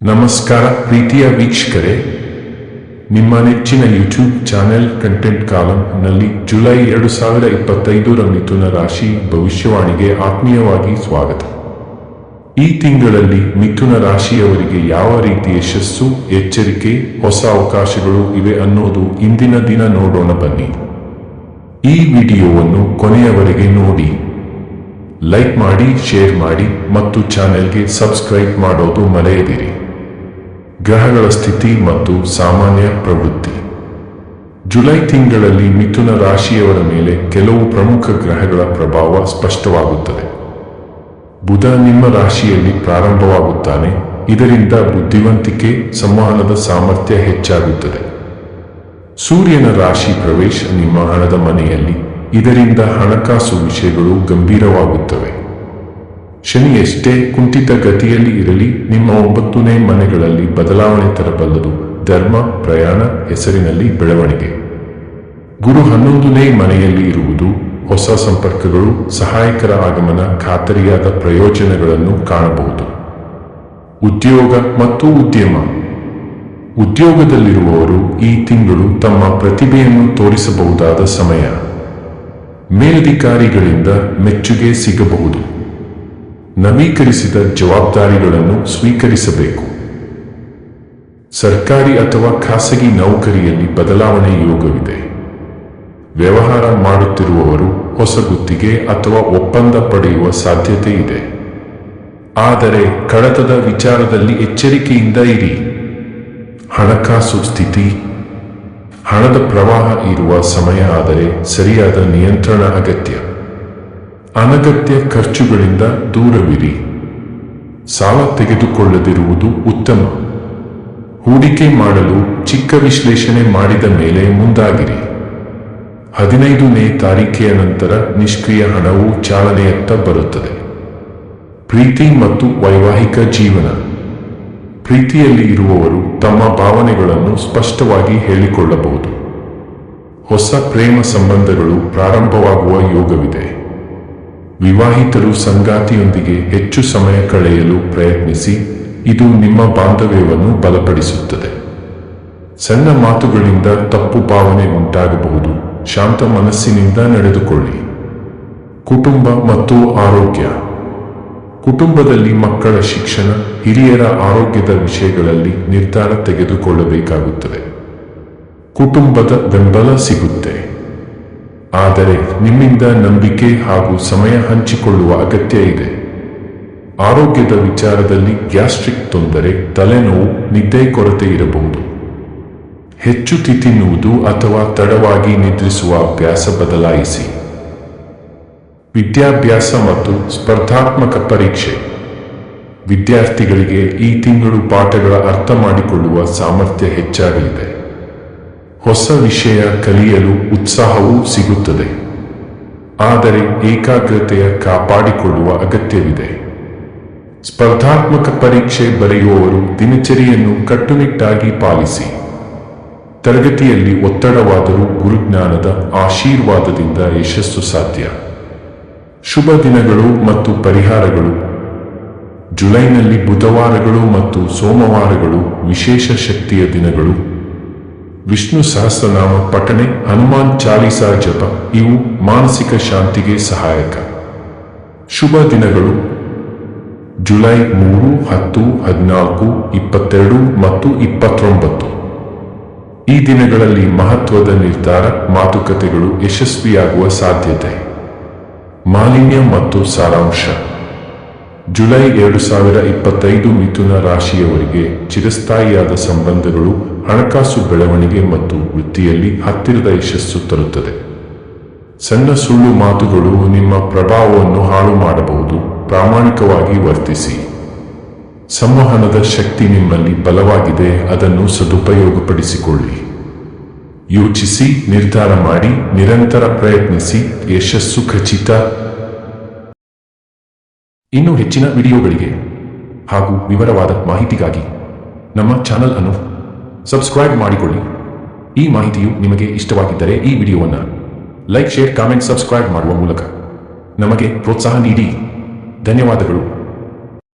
ನಮಸ್ಕಾರ ಪ್ರೀತಿಯ ವೀಕ್ಷಕರೇ, ನಿಮ್ಮ ನೆಚ್ಚಿನ ಯೂಟ್ಯೂಬ್ ಚಾನೆಲ್ ಕಂಟೆಂಟ್ ಕಾಲಂನಲ್ಲಿ ಜುಲೈ ಎರಡು ಸಾವಿರ ಇಪ್ಪತ್ತೈದರ ಮಿಥುನ ರಾಶಿ ಭವಿಷ್ಯವಾಣಿಗೆ ಆತ್ಮೀಯವಾಗಿ ಸ್ವಾಗತ. ಈ ತಿಂಗಳಲ್ಲಿ ಮಿಥುನ ರಾಶಿಯವರಿಗೆ ಯಾವ ರೀತಿ ಯಶಸ್ಸು, ಎಚ್ಚರಿಕೆ, ಹೊಸ ಅವಕಾಶಗಳು ಇವೆ ಅನ್ನೋದು ಇಂದಿನ ದಿನ ನೋಡೋಣ ಬನ್ನಿ. ಈ ವಿಡಿಯೋವನ್ನು ಕೊನೆಯವರೆಗೆ ನೋಡಿ. ಲೈಕ್ ಮಾಡಿ, ಶೇರ್ ಮಾಡಿ ಮತ್ತು ಚಾನೆಲ್ಗೆ ಸಬ್ಸ್ಕ್ರೈಬ್ ಮಾಡೋದು ಮರೆಯದಿರಿ. ಗ್ರಹಗಳ ಸ್ಥಿತಿ ಮತ್ತು ಸಾಮಾನ್ಯ ಪ್ರವೃತ್ತಿ. ಜುಲೈ ತಿಂಗಳಲ್ಲಿ ಮಿಥುನ ರಾಶಿಯವರ ಮೇಲೆ ಕೆಲವು ಪ್ರಮುಖ ಗ್ರಹಗಳ ಪ್ರಭಾವ ಸ್ಪಷ್ಟವಾಗುತ್ತದೆ. ಬುಧ ನಿಮ್ಮ ರಾಶಿಯಲ್ಲಿ ಪ್ರಾರಂಭವಾಗುತ್ತಾನೆ. ಇದರಿಂದ ಬುದ್ಧಿವಂತಿಕೆ, ಸಂವಹನದ ಸಾಮರ್ಥ್ಯ ಹೆಚ್ಚಾಗುತ್ತದೆ. ಸೂರ್ಯನ ರಾಶಿ ಪ್ರವೇಶ ನಿಮ್ಮ ಹಣದ ಮನೆಯಲ್ಲಿ. ಇದರಿಂದ ಹಣಕಾಸು ವಿಷಯಗಳು ಗಂಭೀರವಾಗುತ್ತವೆ. ಶನಿ ಎಷ್ಟೇ ಕುಂಠಿತ ಗತಿಯಲ್ಲಿ ಇರಲಿ, ನಿಮ್ಮ ಒಂಬತ್ತನೇ ಮನೆಗಳಲ್ಲಿ ಬದಲಾವಣೆ ತರಬಲ್ಲದು ಧರ್ಮ, ಪ್ರಯಾಣ, ಹೆಸರಿನಲ್ಲಿ ಬೆಳವಣಿಗೆ. ಗುರು ಹನ್ನೊಂದನೇ ಮನೆಯಲ್ಲಿ ಇರುವುದು ಹೊಸ ಸಂಪರ್ಕಗಳು, ಸಹಾಯಕರ ಆಗಮನ, ಖಾತರಿಯಾದ ಪ್ರಯೋಜನಗಳನ್ನು ಕಾಣಬಹುದು. ಉದ್ಯೋಗ ಮತ್ತು ಉದ್ಯಮ. ಉದ್ಯೋಗದಲ್ಲಿರುವವರು ಈ ತಿಂಗಳು ತಮ್ಮ ಪ್ರತಿಭೆಯನ್ನು ತೋರಿಸಬಹುದಾದ ಸಮಯ. ಮೇಲಧಿಕಾರಿಗಳಿಂದ ಮೆಚ್ಚುಗೆ ಸಿಗಬಹುದು. ನವೀಕರಿಸಿದ ಜವಾಬ್ದಾರಿಗಳನ್ನು ಸ್ವೀಕರಿಸಬೇಕು. ಸರ್ಕಾರಿ ಅಥವಾ ಖಾಸಗಿ ನೌಕರಿಯಲ್ಲಿ ಬದಲಾವಣೆ ಯೋಗವಿದೆ. ವ್ಯವಹಾರ ಮಾಡುತ್ತಿರುವವರು ಹೊಸ ಗುತ್ತಿಗೆ ಅಥವಾ ಒಪ್ಪಂದ ಪಡೆಯುವ ಸಾಧ್ಯತೆ ಇದೆ. ಆದರೆ ಕಡತದ ವಿಚಾರದಲ್ಲಿ ಎಚ್ಚರಿಕೆಯಿಂದ ಇರಿ. ಹಣಕಾಸು ಸ್ಥಿತಿ. ಹಣದ ಪ್ರವಾಹ ಇರುವ ಸಮಯ ಆದರೆ ಸರಿಯಾದ ನಿಯಂತ್ರಣ ಅಗತ್ಯ. ಅನಗತ್ಯ ಖರ್ಚುಗಳಿಂದ ದೂರವಿರಿ. ಸಾಲ ತೆಗೆದುಕೊಳ್ಳದಿರುವುದು ಉತ್ತಮ. ಹೂಡಿಕೆ ಮಾಡಲು ಚಿಕ್ಕ ವಿಶ್ಲೇಷಣೆ ಮಾಡಿದ ಮೇಲೆ ಮುಂದಾಗಿರಿ. ಹದಿನೈದನೇ ತಾರೀಖೆಯ ನಂತರ ನಿಷ್ಕ್ರಿಯ ಹಣವು ಚಾಲನೆಯತ್ತ ಬರುತ್ತದೆ. ಪ್ರೀತಿ ಮತ್ತು ವೈವಾಹಿಕ ಜೀವನ. ಪ್ರೀತಿಯಲ್ಲಿ ಇರುವವರು ತಮ್ಮ ಭಾವನೆಗಳನ್ನು ಸ್ಪಷ್ಟವಾಗಿ ಹೇಳಿಕೊಳ್ಳಬಹುದು. ಹೊಸ ಪ್ರೇಮ ಸಂಬಂಧಗಳು ಪ್ರಾರಂಭವಾಗುವ ಯೋಗವಿದೆ. ವಿವಾಹಿತರು ಸಂಗಾತಿಯೊಂದಿಗೆ ಹೆಚ್ಚು ಸಮಯ ಕಳೆಯಲು ಪ್ರಯತ್ನಿಸಿ, ಇದು ನಿಮ್ಮ ಬಾಂಧವ್ಯವನ್ನು ಬಲಪಡಿಸುತ್ತದೆ. ಸಣ್ಣ ಮಾತುಗಳಿಂದ ತಪ್ಪು ಭಾವನೆ ಉಂಟಾಗಬಹುದು. ಶಾಂತ ಮನಸ್ಸಿನಿಂದ ನಡೆದುಕೊಳ್ಳಿ. ಕುಟುಂಬ ಮತ್ತು ಆರೋಗ್ಯ. ಕುಟುಂಬದಲ್ಲಿ ಮಕ್ಕಳ ಶಿಕ್ಷಣ, ಹಿರಿಯರ ಆರೋಗ್ಯದ ವಿಷಯಗಳಲ್ಲಿ ನಿರ್ಧಾರ ತೆಗೆದುಕೊಳ್ಳಬೇಕಾಗುತ್ತದೆ. ಕುಟುಂಬದ ಬೆಂಬಲ ಸಿಗುತ್ತೆ. ಆದರೆ ನಿಮ್ಮಿಂದ ನಂಬಿಕೆ ಹಾಗೂ ಸಮಯ ಹಂಚಿಕೊಳ್ಳುವ ಅಗತ್ಯ ಇದೆ. ಆರೋಗ್ಯದ ವಿಚಾರದಲ್ಲಿ ಗ್ಯಾಸ್ಟ್ರಿಕ್ ತೊಂದರೆ, ತಲೆನೋವು, ನಿದ್ದೆ ಕೊರತೆ ಇರಬಹುದು. ಹೆಚ್ಚು ತಿನ್ನುವುದು ಅಥವಾ ತಡವಾಗಿ ನಿದ್ರಿಸುವ ಅಭ್ಯಾಸ ಬದಲಾಯಿಸಿ. ವಿದ್ಯಾಭ್ಯಾಸ ಮತ್ತು ಸ್ಪರ್ಧಾತ್ಮಕ ಪರೀಕ್ಷೆ. ವಿದ್ಯಾರ್ಥಿಗಳಿಗೆ ಈ ತಿಂಗಳು ಪಾಠಗಳ ಅರ್ಥ ಮಾಡಿಕೊಳ್ಳುವ ಸಾಮರ್ಥ್ಯ ಹೆಚ್ಚಾಗಲಿದೆ. ಹೊಸ ವಿಷಯ ಕಲಿಯಲು ಉತ್ಸಾಹವೂ ಸಿಗುತ್ತದೆ. ಆದರೆ ಏಕಾಗ್ರತೆಯ ಕಾಪಾಡಿಕೊಳ್ಳುವ ಅಗತ್ಯವಿದೆ. ಸ್ಪರ್ಧಾತ್ಮಕ ಪರೀಕ್ಷೆ ಬರೆಯುವವರು ದಿನಚರಿಯನ್ನು ಕಟ್ಟುನಿಟ್ಟಾಗಿ ಪಾಲಿಸಿ. ತರಗತಿಯಲ್ಲಿ ಒತ್ತಡವಾದರೂ ಗುರುಜ್ಞಾನದ ಆಶೀರ್ವಾದದಿಂದ ಯಶಸ್ಸು ಸಾಧ್ಯ. ಶುಭ ದಿನಗಳು ಮತ್ತು ಪರಿಹಾರಗಳು. ಜುಲೈನಲ್ಲಿ ಬುಧವಾರಗಳು ಮತ್ತು ಸೋಮವಾರಗಳು ವಿಶೇಷ ಶಕ್ತಿಯ ದಿನಗಳು. ವಿಷ್ಣು ಸಹಸ್ರನಾಮ ಪಠಣೆ ಹನುಮಾನ್ ಚಾಲೀಸ ಜಪ, ಇವು ಮಾನಸಿಕ ಶಾಂತಿಗೆ ಸಹಾಯಕ. ಶುಭ ದಿನಗಳು. ಜುಲೈ ಮೂರು, ಹತ್ತು, ಹದಿನಾಲ್ಕು, ಇಪ್ಪತ್ತೆರಡು ಮತ್ತು ಇಪ್ಪತ್ತೊಂಬತ್ತು. ಈ ದಿನಗಳಲ್ಲಿ ಮಹತ್ವದ ನಿರ್ಧಾರ, ಮಾತುಕತೆಗಳು ಯಶಸ್ವಿಯಾಗುವ ಸಾಧ್ಯತೆ. ಮಾಲಿನ್ಯ ಮತ್ತು ಸಾರಾಂಶ. ಜುಲೈ ಎರಡು ಸಾವಿರ ಇಪ್ಪತ್ತೈದು ಮಿಥುನ ರಾಶಿಯವರಿಗೆ ಚಿರಸ್ಥಾಯಿಯಾದ ಸಂಬಂಧಗಳು ಹಣಕಾಸು ಬೆಳವಣಿಗೆ ಮತ್ತು ವೃತ್ತಿಯಲ್ಲಿ ಹತ್ತಿರದ ಯಶಸ್ಸು ತರುತ್ತದೆ. ಸಣ್ಣ ಸುಳ್ಳು ಮಾತುಗಳು ನಿಮ್ಮ ಪ್ರಭಾವವನ್ನು ಹಾಳು ಮಾಡಬಹುದು. ಪ್ರಾಮಾಣಿಕವಾಗಿ ವರ್ತಿಸಿ. ಸಂವಹನದ ಶಕ್ತಿ ನಿಮ್ಮಲ್ಲಿ ಬಲವಾಗಿದೆ. ಅದನ್ನು ಸದುಪಯೋಗಪಡಿಸಿಕೊಳ್ಳಿ. ಯೋಚಿಸಿ, ನಿರ್ಧಾರ ಮಾಡಿ, ನಿರಂತರ ಪ್ರಯತ್ನಿಸಿ. ಯಶಸ್ಸು ಖಚಿತ. ಇನ್ನೂ ಹೆಚ್ಚಿನ ವಿಡಿಯೋಗಳಿಗೆ ಹಾಗೂ ವಿವರವಾದ ಮಾಹಿತಿಗಾಗಿ ನಮ್ಮ ಚಾನಲ್ ಅನ್ನು ಸಬ್ಸ್ಕ್ರೈಬ್ ಮಾಡಿಕೊಳ್ಳಿ. ಈ ಮಾಹಿತಿಯು ನಿಮಗೆ ಇಷ್ಟವಾಗಿದ್ದರೆ ಈ ವಿಡಿಯೋವನ್ನು ಲೈಕ್, ಶೇರ್, ಕಾಮೆಂಟ್, ಸಬ್ಸ್ಕ್ರೈಬ್ ಮಾಡುವ ಮೂಲಕ ನಮಗೆ ಪ್ರೋತ್ಸಾಹ ನೀಡಿ. ಧನ್ಯವಾದಗಳು.